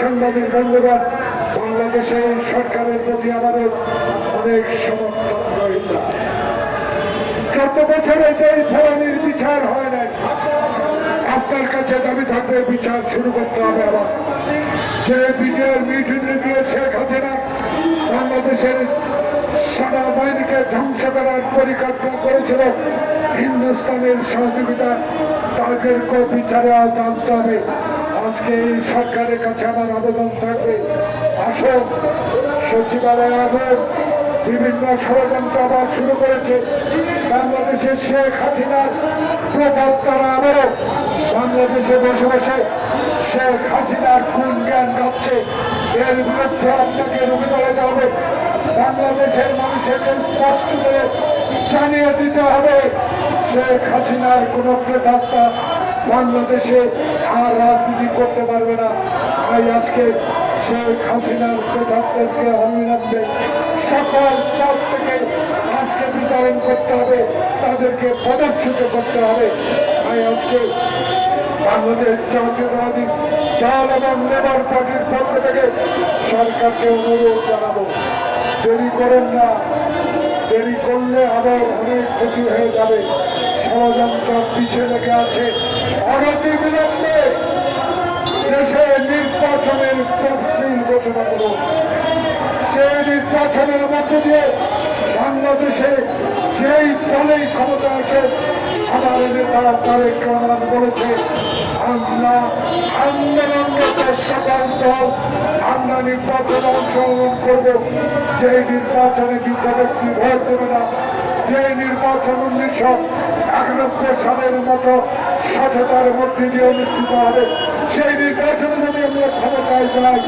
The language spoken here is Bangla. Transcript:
সাংবাদিক বন্ধুগণ, বাংলাদেশের সরকারের প্রতি আমাদের অনেক সমর্থন রয়েছে। গত বছরে যে ফলানির বিচার হয় নাই। আপনার কাছে দাবি থাকবে বিচার শুরু করতে হবে আবার। যে বিজয়ের মিটিংয়ে দিয়ে শেখ হাসিনা বাংলাদেশের সেনাবাহিনীকে ধ্বংস করার পরিকল্পনা করেছিল, হিন্দুস্তানের সহযোগিতা তাদেরকে বিচারে আওতা আনতে হবে। আজকে এই সরকারের কাছে আমার আবেদন থাকবে। আসুন, সচিবালয় আগুন বিভিন্ন ষড়যন্ত্র আবার শুরু করেছে। বাংলাদেশের শেখ হাসিনার প্রভাব তারা আবারও বাংলাদেশে বসে বসে শেখ হাসিনার খুন জ্ঞান গাচ্ছে এর বিরুদ্ধে আপনাকে রুখে দাঁড়াতে হবে। বাংলাদেশের মানুষকে স্পষ্ট করে জানিয়ে দিতে হবে, শেখ হাসিনার কোন প্রেতাত্মা বাংলাদেশে আর রাজনীতি করতে পারবে না। তাই আজকে শেখ হাসিনার প্রেতাত্মাকে অভিনন্দে সকল পদ থেকে আজকে বিতরণ করতে হবে। তাদেরকে পদচ্যুত করতে হবে। তাই আজকে বাংলাদেশ জাতীয়তাবাদী দল এবং লেবার পার্টির পক্ষ থেকে সরকারকে অনুরোধ জানাব। দেরি করেন না। দেরি করলে আবার অনেক ক্ষতি হয়ে যাবে। ষড়যন্ত্র পিছিয়ে লেগে আছে, অনতি বিলম্বে দেশে নির্বাচনের তফসিল ঘোষণা করুন সেই নির্বাচনের মধ্য দিয়ে বাংলাদেশে যেই দলেই ক্ষমতা আসে, আমার নেতা তারেক রহমান বলেছে আমরা সকল দল, আমরা নির্বাচনে অংশগ্রহণ করব। যে নির্বাচনে ব্যক্তি ভোট দেবে না যে নির্বাচন উনিশশো একানব্বই সালের মতো সততার মধ্যে দিয়ে অনুষ্ঠিত হবে। সেই নির্বাচন যদি আমরা ক্ষমতায় যাই